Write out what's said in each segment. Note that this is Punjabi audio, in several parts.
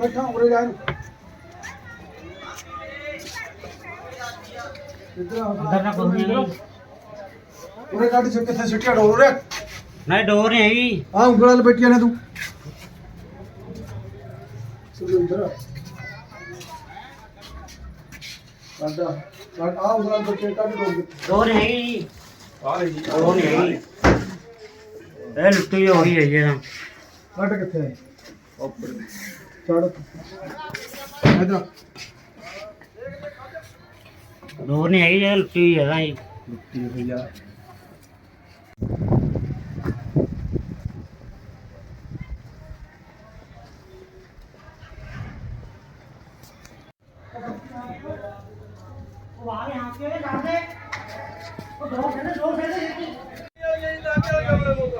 ਬੈਠਾ ਉਰੇ ਜਾ ਇੱਧਰ ਨਾ ਕੋਈ ਨਹੀਂ। ਉਰੇ ਕੱਢ ਚ ਕਿੱਥੇ ਸਿੱਟਿਆ ਡੋਰ ਉਰੇ। ਨਹੀਂ ਡੋਰ ਨਹੀਂ ਹੈਗੀ। ਆ ਉਂਗਲਾਂ ਨਾਲ ਬੈਠੀਆਂ ਨੇ ਤੂੰ। ਸੁਰਿੰਦਰ ਕੱਢ ਆ ਉਂਗਲਾਂ ਨਾਲ ਬੱਚੇ ਕੱਢ ਡੋਰ। ਡੋਰ ਨਹੀਂ ਹੈਗੀ। ਆ ਲੈ ਜੀ। ਡੋਰ ਨਹੀਂ ਹੈਗੀ। ਇਹ ਲੁੱਟੀ ਹੋਈ ਹੈ ਜੀ ਤਾਂ ਕੱਢ ਕਿੱਥੇ ਹੈ ਉੱਪਰ ਚੜ ਇਧਰ ਡੋਰ ਨਹੀਂ ਹੈਗੀ ਇਹ ਲੁੱਟੀ ਹੋਈ ਹੈ ਤਾਂ ਜੀ। ਲੁੱਟੀ ਹੋਈ ਆ। ਇਧਰ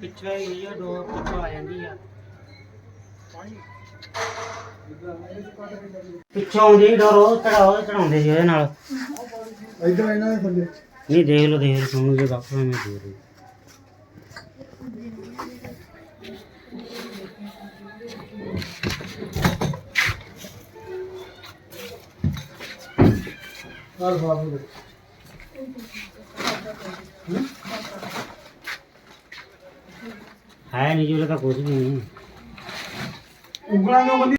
ਪਿੱਛੇ ਹੀ ਇਹ ਡੋਰ ਪਿੱਛੋਂ ਆ ਜਾਂਦੀ ਆ। ਪਿੱਛੋਂ ਆਉਂਦੀ ਡੋਰ ਉਹ ਚੜਾਓ ਚੜਾਉਂਦੇ ਸੀ ਉਹਦੇ ਨਾਲ। ਇਧਰ ਇਹਨਾਂ ਦੇ ਥੱਲੇ। ਨਹੀਂ ਦੇਖ ਲਓ ਦੇਖ ਲਓ ਤੁਹਾਨੂੰ ਜੇ ਬਾਪੂ ਮੈਂ ਦੇ ਰਹੀ ਨਾਲ ਬਾਬੂ ਦੇ। ਹੈ ਨਹੀਂ ਜੋ ਤਾਂ ਕੁਝ ਵੀ ਨਹੀਂ ਉਂਗਲਾਂ ਨੂੰ ਬੰਦੀ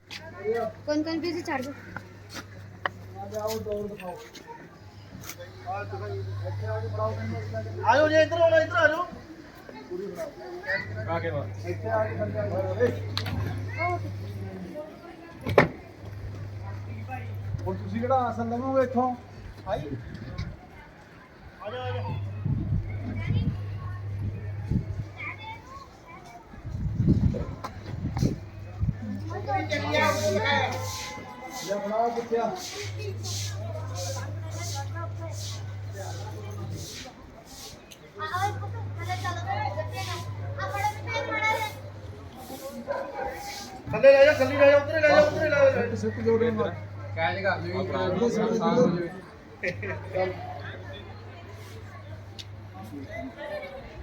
कौन कौन पे से चढ़ दो ਆਜੋ ਜੇ ਇੱਧਰ ਆਉਣਾ ਇੱਧਰ ਆਜੋ ਆ ਕੇ ਵਾ ਇੱਥੇ ਆ ਕੇ ਥੱਲੇ ਆ ਜਾਓ ਹੁਣ ਤੁਸੀਂ ਕਿਹੜਾ ਆਸਨ ਲਵੋਗੇ ਇੱਥੋਂ ਆਈ ਬਣਾਓ ਕਿੱਥੇ ਆ ਥੱਲੇ ਲੈ ਜਾ ਥੱਲੇ ਲੈ ਜਾ ਉੱਧਰ ਲੈ ਜਾ ਉੱਧਰ ਲੈ ਜਾ। ਸਿੱਟ ਜੋੜੇ ਮਾਰ। ਕੈਚ ਕਰ ਲਈ ਸਾਹ ਹੋ ਜਾਵੇ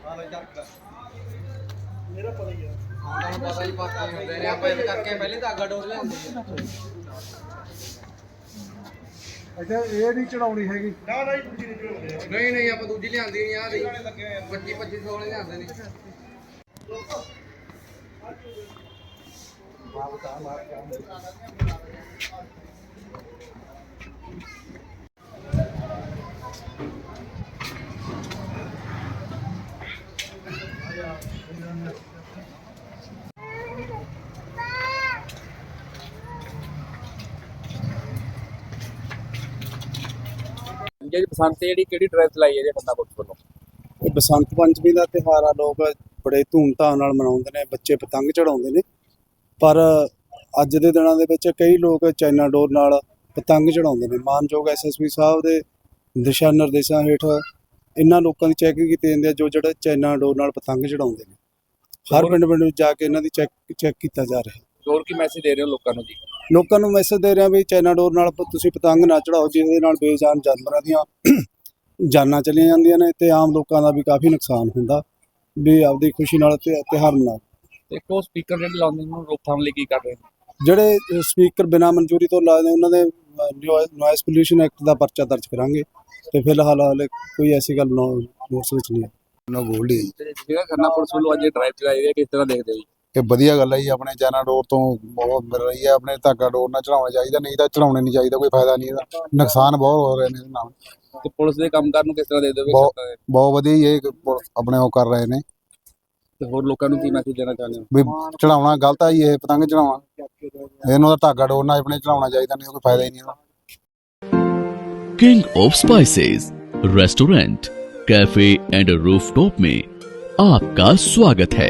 ਆ ਲੈ ਚੱਕ ਮੇਰਾ ਪਤਾ ਹੀ ਆ। ਤੁਹਾਨੂੰ ਪਤਾ ਹੀ ਪਤਾ ਹੀ ਹੁੰਦੇ ਨੇ ਆਪਾਂ ਇਸ ਕਰਕੇ ਪਹਿਲੇ ਧਾਗਾ ਡੋਰ ਲਿਆਂਦੇ ਆ। ਅੱਛਾ ਇਹ ਨਹੀਂ ਚੜਾਉਣੀ ਹੈਗੀ। ਨਾ ਨਾ ਦੂਜੀ ਨਹੀਂ ਚੜਾਉਂਦੇ ਨਹੀਂ ਨਹੀਂ ਆਪਾਂ ਦੂਜੀ ਲਿਆਂਦੀ ਨਹੀਂ ਆ ਦੀ 25 2500 ਵਾਲੇ ਲਿਆਂਦੇ ਨੇ। ਜਿਹੜੀ ਬਸੰਤ ਜਿਹੜੀ ਕਿਹੜੀ ਡਰੈਸ ਲਾਈ ਹੈ ਜੇ ਬੰਦਾ ਪੁੱਛ ਵੱਲੋਂ? ਇਹ ਬਸੰਤ ਪੰਚਮੀ ਦਾ ਤਿਉਹਾਰ ਆ ਲੋਕ ਬੜੇ ਧੂਮਧਾਮ ਨਾਲ ਮਨਾਉਂਦੇ ਨੇ ਬੱਚੇ ਪਤੰਗ ਚੜਾਉਂਦੇ ਨੇ। ਪਰ ਅੱਜ ਦੇ ਦਿਨਾਂ ਦੇ ਵਿੱਚ ਕਈ ਲੋਕ ਚਾਈਨਾ ਡੋਰ ਨਾਲ ਪਤੰਗ ਚੜਾਉਂਦੇ ਨੇ। ਮਾਨਯੋਗ ਐਸਐਸਪੀ ਸਾਹਿਬ ਦੇ ਦਿਸ਼ਾ ਨਿਰਦੇਸ਼ਾਂ ਹੇਠ ਇਹਨਾਂ ਲੋਕਾਂ ਦੀ ਚੈਕਿੰਗ ਕੀਤੀ ਜਾਂਦੀ ਹੈ ਜੋ ਜਿਹੜੇ ਚਾਈਨਾ ਡੋਰ ਨਾਲ ਪਤੰਗ ਚੜਾਉਂਦੇ ਨੇ। ਹਰ ਪਿੰਡ ਪਿੰਡ ਵਿੱਚ ਜਾ ਕੇ ਇਹਨਾਂ ਦੀ ਚੈੱਕ ਚੈੱਕ ਕੀਤਾ ਜਾ ਰਿਹਾ। ਹੈ ਹੋਰ ਕੀ ਮੈਸੇਜ ਦੇ ਰਹੇ ਹੋ ਲੋਕਾਂ ਨੂੰ ਜੀ? ਲੋਕਾਂ ਨੂੰ ਮੈਸੇਜ ਦੇ ਰਿਹਾ ਵੀ ਚਾਈਨਾ ਡੋਰ ਨਾਲ ਤੁਸੀਂ ਪਤੰਗ ਨਾ ਚੜਾਓ ਜਿਹਦੇ ਨਾਲ ਬੇਜਾਨ ਜਾਨਵਰਾਂ ਦੀਆਂ ਜਾਨਾਂ ਚਲੀਆਂ ਜਾਂਦੀਆਂ ਨੇ ਤੇ ਆਮ ਲੋਕਾਂ ਦਾ ਵੀ ਕਾਫੀ ਨੁਕਸਾਨ ਹੁੰਦਾ ਵੀ ਆਪਦੀ ਖੁਸ਼ੀ ਨਾਲ ਤੇ ਤਿਉਹਾਰ ਮਨਾਓ। ਤੇ ਸਪੀਕਰ ਜਿਹੜੇ ਲਾਉਂਦੇ ਨੇ ਰੋਕਥਾਮ ਲਈ ਕੀ ਕਰ ਰਹੇ ਨੇ? ਜਿਹੜੇ ਸਪੀਕਰ ਬਿਨਾਂ ਮਨਜ਼ੂਰੀ ਤੋਂ ਲਾਏ ਉਹਨਾਂ ਦੇ ਨੋਇਸ ਪੋਲੂਸ਼ਨ ਐਕਟ ਦਾ ਪਰਚਾ ਦਰਜ ਕਰਾਂਗੇ ਤੇ ਫਿਲਹਾਲ ਹਾਲੇ ਕੋਈ ਐਸੀ ਗੱਲ ਨੋਟਿਸ ਵਿੱਚ ਨਹੀਂ ਨਾ ਗੋਲਡੀ ਜਿਹੜਾ ਖੰਨਾ ਪੁਲਿਸ ਵੱਲੋਂ ਅੱਜ ਡਰਾਈਵ ਚਲਾਈ ਹੈ ਕਿਸ ਤਰ੍ਹਾਂ ਦੇਖਦੇ ਹੋ ਜੀ? ਇਹ ਵਧੀਆ ਗੱਲ ਹੈ ਜੀ ਆਪਣੇ ਚਾਈਨਾ ਡੋਰ ਤੋਂ ਬਹੁਤ ਮਿਲ ਰਹੀ ਹੈ ਆਪਣੇ ਧਾਗਾ ਡੋਰ ਨਾਲ ਚੜਾਉਣਾ ਚਾਹੀਦਾ ਨਹੀਂ ਤਾਂ ਚੜਾਉਣੇ ਨਹੀਂ ਚਾਹੀਦਾ ਕੋਈ ਫਾਇਦਾ ਨਹੀਂ ਇਹਦਾ ਨੁਕਸਾਨ ਬਹੁਤ ਹੋ ਰਹੇ ਨੇ ਇਹਦੇ ਨਾਲ ਤੇ ਪੁਲਿਸ ਦੇ ਕੰਮਕਾਰ ਨੂੰ ਕਿਸ ਤਰ੍ਹਾਂ ਦੇਖਦੇ ਹੋ ਵੀ ਬਹੁਤ- ਕਿਸ ਤਰ੍ਹਾਂ ਹੈ? ਬਹੁਤ ਵਧੀਆ ਹੀ ਇਹ ਪੁਲਿਸ ਆਪਣੇ ਉਹ ਕਰ ਰਹੇ ਨੇ ਤੇ ਹੋਰ ਲੋਕਾਂ ਨੂੰ ਕੀ ਮੈਸੇਜ ਦੇਣਾ ਚਾਹੁੰਦੇ ਹੋ ਵੀ ਚੜਾਉਣਾ ਗਲਤ ਆ ਜੀ ਇਹ ਪਤੰਗ ਚੜਾਉਣਾ ਇਹਨੂੰ ਤਾਂ ਧਾਗਾ ਡੋਰ ਨਾਲ ਆਪਣੇ ਚੜਾਉਣਾ ਚਾਹੀਦਾ ਨਹੀਂ ਕੋਈ ਫਾਇਦਾ ਹੀ ਨਹੀਂ ਇਹਦਾ king of spices restaurant cafe and rooftop में आपका स्वागत है